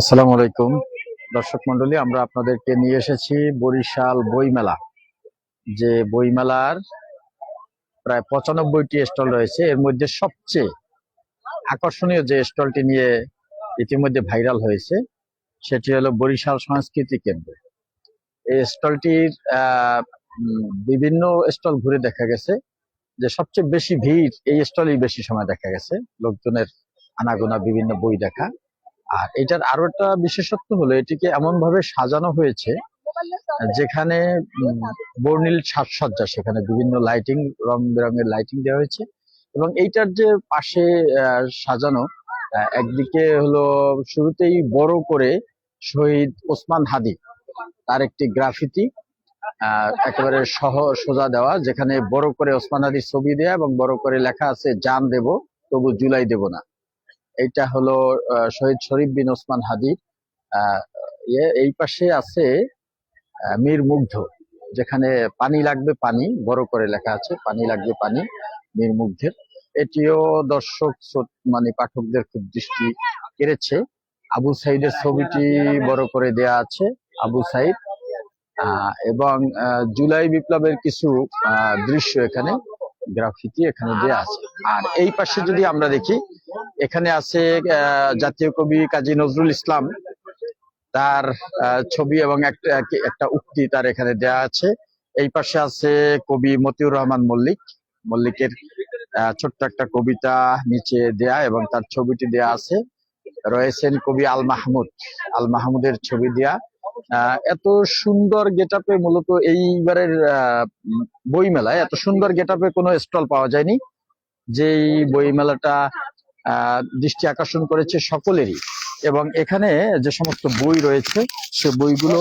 আসসালামু আলাইকুম। দর্শক মন্ডলী আমরা আপনাদেরকে নিয়ে এসেছি বরিশাল বইমেলা। যে বইমেলার প্রায় পঁচানব্বইটি স্টল রয়েছে, এর মধ্যে সবচেয়ে আকর্ষণীয় যে স্টলটি নিয়ে ইতিমধ্যে ভাইরাল হয়েছে, সেটি হলো বরিশাল সংস্কৃতি কেন্দ্র। এই স্টলটির বিভিন্ন স্টল ঘুরে দেখা গেছে, যে সবচেয়ে বেশি ভিড় এই স্টলেই বেশি সময় দেখা গেছে। লোকজনের আনাগোনা বিভিন্ন বই দেখা। আর এটার আরও একটা বিশেষত্ব হলো, এটিকে এমন ভাবে সাজানো হয়েছে যেখানে বর্ণিল সাজসজ্জা, সেখানে বিভিন্ন লাইটিং রং বেরঙের লাইটিং দেওয়া হয়েছে এবং এইটার যে পাশে সাজানো একদিকে হলো শুরুতেই বড় করে শহীদ ওসমান হাদি, তার একটি গ্রাফিতি একেবারে সহ, সোজা দেওয়া, যেখানে বড় করে ওসমান হাদির ছবি দেয়া এবং বড় করে লেখা আছে, জান দেব, তবু জুলাই দেব না। এইটা হলো শহীদ শরীফ বিন ওসমান আহ, ইয়ে, এই পাশে আছে মীর মুগ্ধ যেখানে পানি লাগবে পানি বড় করে লেখা আছে পানি লাগবে পানি মীর মুগ্ধের। এটিও দর্শক মানে পাঠকদের খুব দৃষ্টি কেড়েছে। আবু সাইদের ছবিটি বড় করে দেয়া আছে আবু সাইদ। এবং জুলাই বিপ্লবের কিছু দৃশ্য এখানে গ্রাফিতি এখানে দেয়া আছে। আর এই পাশে যদি আমরা দেখি এখানে আছে জাতীয় কবি কাজী নজরুল ইসলাম। তার ছবি এবং একটা একটা উক্তি তার এখানে দেয়া আছে। এই পাশে আছে কবি মতিউর রহমান মল্লিক। মল্লিকের ছোট্ট একটা কবিতা নিচে দেয়া এবং তার ছবিটি দেয়া আছে। রয়েছেন কবি আল মাহমুদ। আল মাহমুদের ছবি দেয়া। এত সুন্দর গেটআপে মূলত এইবারের আহ, উম, বইমেলায় এত সুন্দর গেটআপে কোনো স্টল পাওয়া যায়নি। যেই বইমেলাটা আহ, দৃষ্টি আকর্ষণ করেছে সকলেরই। এবং এখানে যে সমস্ত বই রয়েছে, সে বইগুলো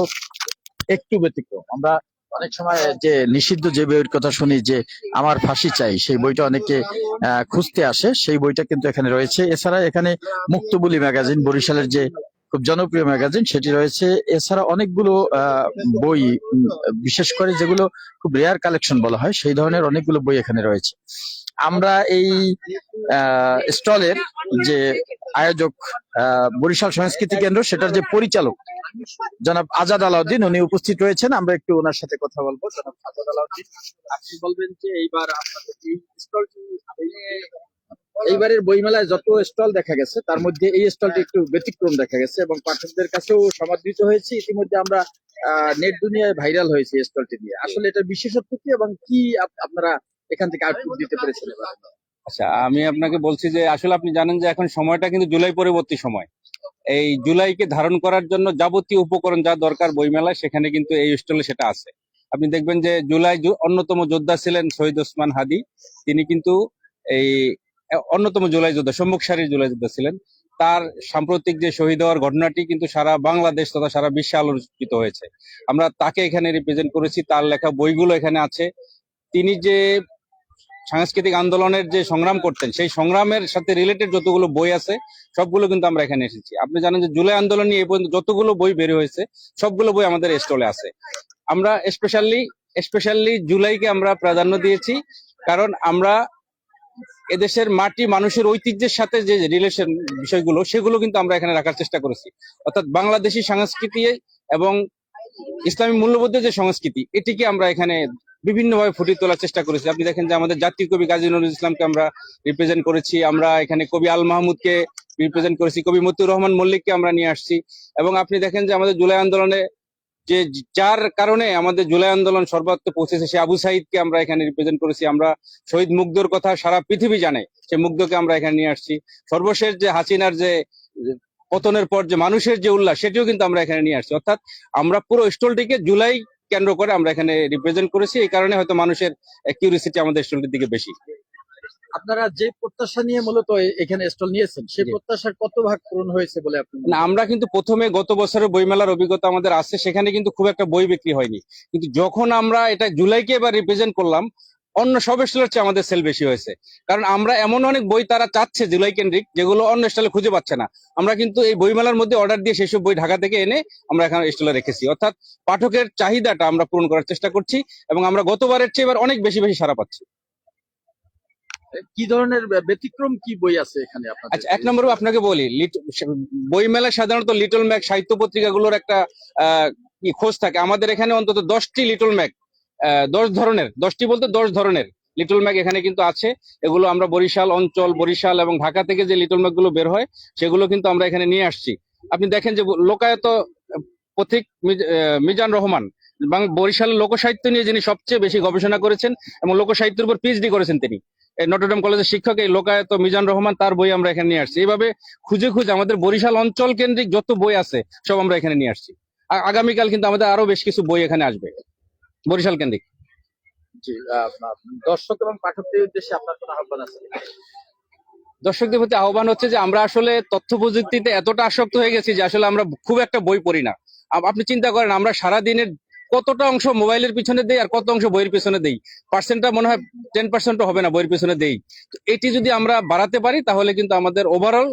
একটু ব্যতিক্রম। আমরা অনেক সময় যে নিষিদ্ধ যে বইয়ের কথা শুনি যে আমার ফাঁসি চাই, সেই বইটা অনেকে খুঁজতে আসে। সেই বইটা কিন্তু এখানে রয়েছে। এছাড়া এখানে মুক্তবুলি ম্যাগাজিন বরিশালের যে খুব জনপ্রিয় ম্যাগাজিন, সেটি রয়েছে। এছাড়া অনেকগুলো বই বিশেষ করে যেগুলো খুব রেয়ার কালেকশন বলা হয়, সেই ধরনের অনেকগুলো বই এখানে রয়েছে। আমরা এই স্টলের যে আয়োজক বরিশাল সংস্কৃতি কেন্দ্র, সেটার যে পরিচালক জনাব আজাদ আলাউদ্দিন, উনি উপস্থিত রয়েছেন। আমরা একটু ওনার সাথে কথা বলব। জনাব আজাদ আলাউদ্দিন, আপনি বলবেন যে এইবার আপনাদের এই স্টলটি এইবারের বইমেলায় যত স্টল দেখা গেছে তার মধ্যে এই স্টলটি একটু ব্যতিক্রম দেখা গেছে এবং পাঠকদের কাছেও সমাদৃত হয়েছে। ইতিমধ্যে আমরা নেট দুনিয়ায় ভাইরাল হয়েছে এই স্টলটি দিয়ে আসলে এটা বিশেষত্ব কি এবং কি আপনারা এখান থেকে আউটপুট দিতে পেরেছেন? এবার? আচ্ছা আমি আপনাকে বলছি যে আসলে আপনি জানেন যে এখন সময়টা কিন্তু জুলাই পরবর্তী সময়। এই জুলাইকে ধারণ করার জন্য যাবতীয় উপকরণ যা দরকার বইমেলায় সেখানে কিন্তু এই স্টলে সেটা আছে। আপনি দেখবেন যে জুলাই অন্যতম যোদ্ধা ছিলেন শহীদ ওসমান হাদি। তিনি কিন্তু এই অন্যতম জুলাই যোদ্ধা, সম্মুখ সারির জুলাই যোদ্ধা ছিলেন। তার সাম্প্রতিক যে শহীদ হওয়ার ঘটনাটি কিন্তু সারা বাংলাদেশ তথা সারা বিশ্বে আলোচিত হয়েছে। আমরা তাকে এখানে রিপ্রেজেন্ট করেছি, তার লেখা বইগুলো এখানে আছে। তিনি যে সাংস্কৃতিক আন্দোলনের যে সংগ্রাম করতেন, সেই সংগ্রামের সাথে রিলেটেড যতগুলো বই আছে, সবগুলো কিন্তু আমরা এখানে এসেছি। আপনি জানেন যে জুলাই আন্দোলন নিয়ে পর্যন্ত যতগুলো বই বের হয়েছে, সবগুলো বই আমাদের স্টলে আছে। আমরা স্পেশালি স্পেশালি জুলাইকে আমরা প্রাধান্য দিয়েছি, কারণ আমরা এদেশের মাটি, মানুষের ঐতিহ্যের সাথে যে রিলেশন বিষয়গুলো, সেগুলো কিন্তু আমরা এখানে রাখার চেষ্টা করেছি। অর্থাৎ বাংলাদেশি সংস্কৃতি এবং ইসলামী মূল্যবোধের যে সংস্কৃতি, এটিকে আমরা এখানে বিভিন্নভাবে ফুটিয়ে তোলার চেষ্টা করেছি। আপনি দেখেন যে আমাদের জাতীয় কবি কাজী নজরুল ইসলামকে আমরা রিপ্রেজেন্ট করেছি, আমরা এখানে কবি আল মাহমুদকে রিপ্রেজেন্ট করেছি, কবি মতিউর রহমান মল্লিককে আমরা নিয়ে আসছি। এবং আপনি দেখেন যে আমাদের জুলাই আন্দোলনে যে যার কারণে আমাদের জুলাই আন্দোলন সর্বাত্ম পৌঁছেছে, সে আবু সাইদকে আমরা এখানে রিপ্রেজেন্ট করেছি। আমরা শহীদ মুগ্ধর কথা সারা পৃথিবী জানে, সে মুগ্ধকে আমরা এখানে নিয়ে আসছি। সর্বশেষ যে হাসিনার যে পতনের পর যে মানুষের যে উল্লাস, সেটিও কিন্তু আমরা এখানে নিয়ে আসছি। অর্থাৎ আমরা পুরো স্টলটিকে জুলাই কেন্দ্র করে আমরা এখানে রিপ্রেজেন্ট করেছি। এই কারণে হয়তো মানুষের কিউরিসিটি আমাদের স্টলটির দিকে বেশি। আপনারা যে প্রত্যাশা নিয়ে মূলত এখানে স্টল নিয়েছেন সেই প্রত্যাশার কত ভাগ পূরণ হয়েছে বলে আপনি না আমরা কিন্তু প্রথমে গত বছরের বইমেলার অভিজ্ঞতা আমাদের আছে সেখানে কিন্তু খুব একটা বই বিক্রি হয়নি। কিন্তু যখন আমরা এটা জুলাইকে এবার রিপ্রেজেন্ট করলাম অন্য সব স্টলের চেয়ে আমাদের সেল বেশি হয়েছে। কারণ আমরা এমন অনেক বই তারা চাচ্ছে জুলাই কেন্দ্রিক যেগুলো অন্য স্টলে খুঁজে পাচ্ছে না। আমরা কিন্তু এই বইমেলার মধ্যে অর্ডার দিয়ে সেসব বই ঢাকা থেকে এনে আমরা এখানে স্টলে রেখেছি। অর্থাৎ পাঠকের চাহিদাটা আমরা পূরণ করার চেষ্টা করছি এবং আমরা গতবারের চেয়ে এবার অনেক বেশি বেশি সারা পাচ্ছি। কি ধরনের ব্যতিক্রম কি বই আছে এখানে আপনাদের? আচ্ছা এক নম্বরে আপনাকে বলি বই মেলা সাধারণত লিটল ম্যাক সাহিত্য পত্রিকাগুলোর একটা খোঁজ থাকে। আমাদের এখানে অন্তত দশটি লিটল ম্যাক দশ ধরনের, দশটি বলতে দশ ধরনের লিটল ম্যাক এখানে কিন্তু আছে। এগুলো আমরা বরিশাল অঞ্চল, বরিশাল এবং ঢাকা থেকে যে লিটল ম্যাকগুলো বের হয়, সেগুলো কিন্তু আমরা এখানে নিয়ে আসছি। আপনি দেখেন যে লোকায়ত পথিক মিজান রহমান বাং- বরিশালের লোকসাহিত্য নিয়ে যিনি সবচেয়ে বেশি গবেষণা করেছেন এবং লোকসাহিত্যের উপর পিএইচডি করেছেন তিনি। নটরডেম কলেজের শিক্ষক এই লোকায়ত মিজান রহমান তার বই আমরা এখানে নিয়ে আসছি। এইভাবে খুঁজে খুঁজে আমাদের বরিশাল অঞ্চল কেন্দ্রিক যত বই আছে সব আমরা এখানে নিয়ে আসছি। আগামীকাল কিন্তু আমাদের আরও বেশ কিছু বই এখানে আসবে বরিশাল কেন্দ্রিক। দর্শক এবং পাঠকদের উদ্দেশ্যে আপনার কোনো আহ্বান আছে? দর্শকদের প্রতি আহ্বান হচ্ছে যে আমরা আসলে তথ্য প্রযুক্তিতে এতটা আসক্ত হয়ে গেছি যে আসলে আমরা খুব একটা বই পড়ি না। আপনি চিন্তা করেন আমরা সারা দিনের কতটা অংশ মোবাইলের পিছনে দেই আর কত অংশ বইয়ের পিছনে দেই? পার্সেন্টটা মনে হয় টেন পার্সেন্টও হবে না বইয়ের পিছনে দেই। তো এটি যদি আমরা বাড়াতে পারি, তাহলে কিন্তু আমাদের ওভারঅল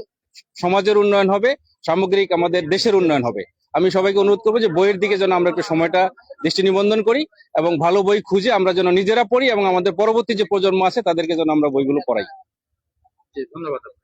সমাজের উন্নয়ন হবে, সামগ্রিক আমাদের দেশের উন্নয়ন হবে। আমি সবাইকে অনুরোধ করব যে বইয়ের দিকে যেন আমরা একটু সময়টা, দৃষ্টি নিবন্ধন করি এবং ভালো বই খুঁজে আমরা যেন নিজেরা পড়ি এবং আমাদের পরবর্তী যে প্রজন্ম আছে, তাদেরকে যেন আমরা বইগুলো পড়াই। ধন্যবাদ।